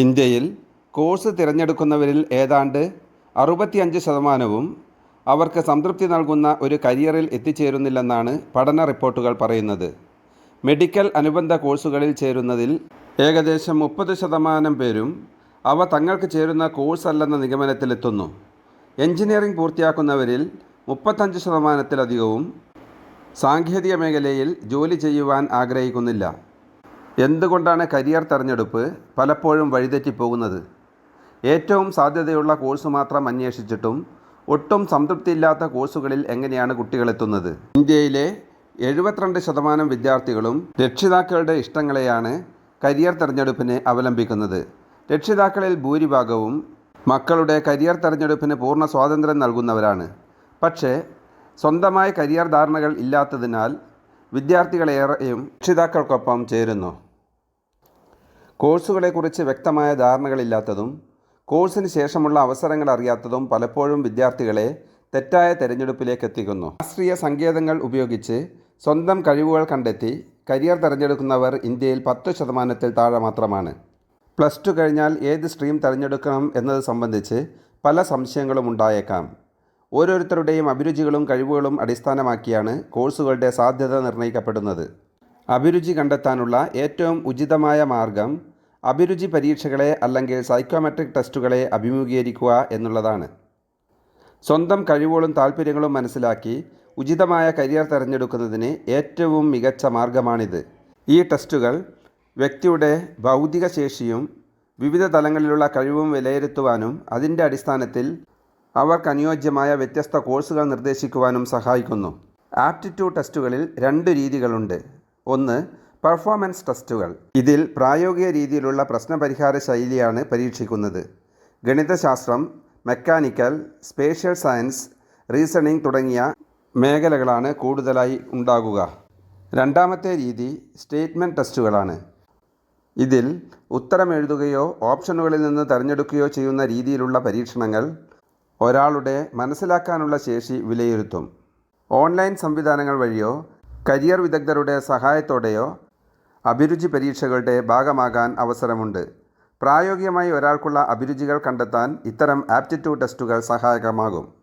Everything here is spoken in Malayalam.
ഇന്ത്യയിൽ കോഴ്സ് തിരഞ്ഞെടുക്കുന്നവരിൽ ഏതാണ്ട് അറുപത്തിയഞ്ച് ശതമാനവും അവർക്ക് സംതൃപ്തി നൽകുന്ന ഒരു കരിയറിൽ എത്തിച്ചേരുന്നില്ലെന്നാണ് പഠന റിപ്പോർട്ടുകൾ പറയുന്നത്. മെഡിക്കൽ അനുബന്ധ കോഴ്സുകളിൽ ചേരുന്നതിൽ ഏകദേശം മുപ്പത് ശതമാനം പേരും അവ തങ്ങൾക്ക് ചേരുന്ന കോഴ്സ് അല്ലെന്ന നിഗമനത്തിലെത്തുന്നു. എഞ്ചിനീയറിംഗ് പൂർത്തിയാക്കുന്നവരിൽ മുപ്പത്തഞ്ച് ശതമാനത്തിലധികവും സാങ്കേതിക മേഖലയിൽ ജോലി ചെയ്യുവാൻ ആഗ്രഹിക്കുന്നില്ല. എന്തുകൊണ്ടാണ് കരിയർ തിരഞ്ഞെടുപ്പ് പലപ്പോഴും വഴിതെറ്റിപ്പോകുന്നത്? ഏറ്റവും സാധ്യതയുള്ള കോഴ്സ് മാത്രം അന്വേഷിച്ചിട്ടും ഒട്ടും സംതൃപ്തിയില്ലാത്ത കോഴ്സുകളിൽ എങ്ങനെയാണ് കുട്ടികളെത്തുന്നത്? ഇന്ത്യയിലെ എഴുപത്തിരണ്ട് ശതമാനം വിദ്യാർത്ഥികളും രക്ഷിതാക്കളുടെ ഇഷ്ടങ്ങളെയാണ് കരിയർ തിരഞ്ഞെടുപ്പിനെ അവലംബിക്കുന്നത്. രക്ഷിതാക്കളിൽ ഭൂരിഭാഗവും മക്കളുടെ കരിയർ തിരഞ്ഞെടുപ്പിന് പൂർണ സ്വാതന്ത്ര്യം നൽകുന്നവരാണ്. പക്ഷേ സ്വന്തമായ കരിയർ ധാരണകൾ ഇല്ലാത്തതിനാൽ വിദ്യാർത്ഥികളേറെയും രക്ഷിതാക്കൾക്കൊപ്പം ചേരുന്നു. കോഴ്സുകളെക്കുറിച്ച് വ്യക്തമായ ധാരണകളില്ലാത്തതും കോഴ്സിന് ശേഷമുള്ള അവസരങ്ങൾ അറിയാത്തതും പലപ്പോഴും വിദ്യാർത്ഥികളെ തെറ്റായ തിരഞ്ഞെടുപ്പിലേക്ക് എത്തിക്കുന്നു രാഷ്ട്രീയ സങ്കേതങ്ങൾ ഉപയോഗിച്ച് സ്വന്തം കഴിവുകൾ കണ്ടെത്തി കരിയർ തിരഞ്ഞെടുക്കുന്നവർ ഇന്ത്യയിൽ പത്ത് ശതമാനത്തിൽ താഴെ മാത്രമാണ്. പ്ലസ് ടു കഴിഞ്ഞാൽ ഏത് സ്ട്രീം തിരഞ്ഞെടുക്കണം എന്നത് സംബന്ധിച്ച് പല സംശയങ്ങളും ഉണ്ടായേക്കാം. ഓരോരുത്തരുടെയും അഭിരുചികളും കഴിവുകളും അടിസ്ഥാനമാക്കിയാണ് കോഴ്സുകളുടെ സാധ്യത നിർണയിക്കപ്പെടുന്നത്. അഭിരുചി കണ്ടെത്താനുള്ള ഏറ്റവും ഉചിതമായ മാർഗം അഭിരുചി പരീക്ഷകളെ അല്ലെങ്കിൽ സൈക്കോമെട്രിക് ടെസ്റ്റുകളെ അഭിമുഖീകരിക്കുക എന്നുള്ളതാണ്. സ്വന്തം കഴിവുകളും താല്പര്യങ്ങളും മനസ്സിലാക്കി ഉചിതമായ കരിയർ തിരഞ്ഞെടുക്കുന്നതിന് ഏറ്റവും മികച്ച മാർഗമാണിത്. ഈ ടെസ്റ്റുകൾ വ്യക്തിയുടെ ഭൗതിക ശേഷിയും വിവിധ തലങ്ങളിലുള്ള കഴിവും വിലയിരുത്തുവാനും അതിന്റെ അടിസ്ഥാനത്തിൽ അവർക്ക് അനുയോജ്യമായ വ്യത്യസ്ത കോഴ്സുകൾ നിർദ്ദേശിക്കുവാനും സഹായിക്കുന്നു. ആപ്റ്റിറ്റ്യൂഡ് ടെസ്റ്റുകളിൽ രണ്ട് രീതികളുണ്ട്. ഒന്ന് പെർഫോമൻസ് ടെസ്റ്റുകൾ. ഇതിൽ പ്രായോഗിക രീതിയിലുള്ള പ്രശ്നപരിഹാര ശൈലിയാണ് പരീക്ഷിക്കുന്നത്. ഗണിതശാസ്ത്രം മെക്കാനിക്കൽ സ്പേഷ്യൽ സയൻസ് റീസണിംഗ് തുടങ്ങിയ മേഖലകളാണ് കൂടുതലായി ഉണ്ടാകുക. രണ്ടാമത്തെ രീതി സ്റ്റേറ്റ്മെന്റ് ടെസ്റ്റുകളാണ്. ഇതിൽ ഉത്തരം എഴുതുകയോ ഓപ്ഷനുകളിൽ നിന്ന് തിരഞ്ഞെടുക്കുകയോ ചെയ്യുന്ന രീതിയിലുള്ള പരീക്ഷണങ്ങൾ ഒരാളുടെ മനസ്സിലാക്കാനുള്ള ശേഷി വിലയിരുത്തും. ഓൺലൈൻ സംവിധാനങ്ങൾ വഴിയോ കരിയർ വിദഗ്ധരുടെ സഹായത്തോടെയോ അഭിരുചി പരീക്ഷകളുടെ ഭാഗമാകാൻ അവസരമുണ്ട്. പ്രായോഗികമായി ഒരാൾക്കുള്ള അഭിരുചികൾ കണ്ടെത്താൻ ഇത്തരം ആപ്റ്റിറ്റ്യൂഡ് ടെസ്റ്റുകൾ സഹായകമാകും.